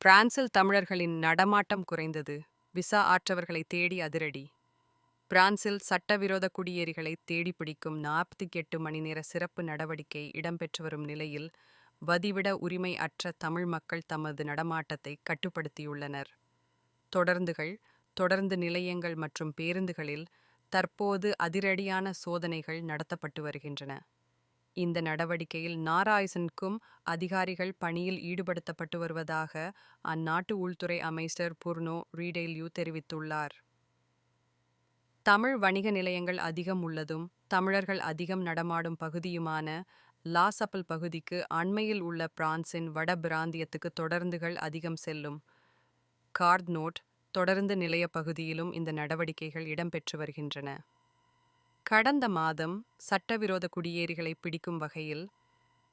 பிரான்சில் தமிழர்களின் நடமாட்டம் குறைந்தது. விசா ஆற்றவர்களை தேடி அதிரடி. பிரான்சில் சட்டவிரோத குடியேறிகளை தேடி பிடிக்கும் நாற்பத்தி எட்டு மணி நேர சிறப்பு நடவடிக்கை இடம்பெற்று வரும் நிலையில் வதிவிட உரிமை அற்ற தமிழ் மக்கள் தமது நடமாட்டத்தை கட்டுப்படுத்தியுள்ளனர். தொடர்ந்துகள் தொடர்ந்து நிலையங்கள் மற்றும் பேருந்துகளில் தற்போது அதிரடியான சோதனைகள் நடத்தப்பட்டு வருகின்றன. இந்த நடவடிக்கையில் நாராயசனுக்கும் அதிகாரிகள் பணியில் ஈடுபடுத்தப்பட்டு வருவதாக அந்நாட்டு உள்துறை அமைச்சர் புர்னோ ரீடெய்ல்யூ தெரிவித்துள்ளார். தமிழ் வணிக நிலையங்கள் அதிகம் உள்ளதும் தமிழர்கள் அதிகம் நடமாடும் பகுதியுமான லாசப்பல் பகுதிக்கு அண்மையில் உள்ள பிரான்சின் வட பிராந்தியத்துக்கு தொடர்ந்துகள் அதிகம் செல்லும். கார்ட்நோட் தொடர்ந்து நிலைய பகுதியிலும் இந்த நடவடிக்கைகள் இடம்பெற்று வருகின்றன. கடந்த மாதம் சட்டவிரோத குடியேறிகளை பிடிக்கும் வகையில்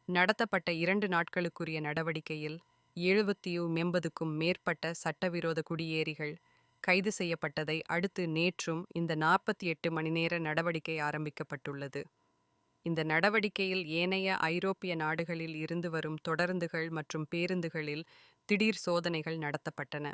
நடத்தப்பட்ட இரண்டு நாட்களுக்குரிய நடவடிக்கையில் எழுபத்தியு எண்பதுக்கும் மேற்பட்ட சட்டவிரோத குடியேறிகள் கைது செய்யப்பட்டதை அடுத்து நேற்றும் இந்த நாற்பத்தி எட்டு மணி நேர நடவடிக்கை ஆரம்பிக்கப்பட்டுள்ளது. இந்த நடவடிக்கையில் ஏனைய ஐரோப்பிய நாடுகளில் இருந்து வரும் தொடருந்துகள் மற்றும் பேருந்துகளில் திடீர் சோதனைகள் நடத்தப்பட்டன.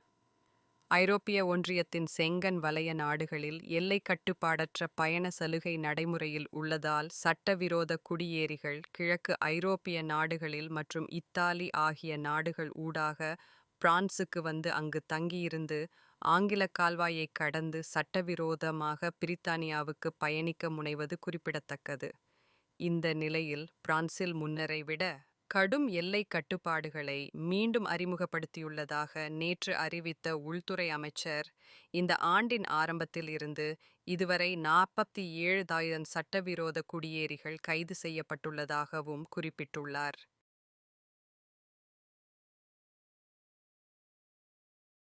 ஐரோப்பிய ஒன்றியத்தின் செங்கன் வலய நாடுகளில் எல்லை கட்டுப்பாடற்ற பயண சலுகை நடைமுறையில் உள்ளதால் சட்டவிரோத குடியேறிகள் கிழக்கு ஐரோப்பிய நாடுகளில் மற்றும் இத்தாலி ஆகிய நாடுகள் ஊடாக பிரான்சுக்கு வந்து அங்கு தங்கியிருந்து ஆங்கில கால்வாயை கடந்து சட்டவிரோதமாக பிரித்தானியாவுக்கு பயணிக்க முனைவது குறிப்பிடத்தக்கது. இந்த நிலையில் பிரான்சில் முன்னரை விட கடும் எல்லை கட்டுப்பாடுகளை மீண்டும் அறிமுகப்படுத்தியுள்ளதாக நேற்று அறிவித்த உள்துறை அமைச்சர் இந்த ஆண்டின் ஆரம்பத்தில் இருந்து இதுவரை நாற்பத்தி ஏழாயிரம் சட்டவிரோத குடியேறிகள் கைது செய்யப்பட்டுள்ளதாகவும் குறிப்பிட்டுள்ளார்.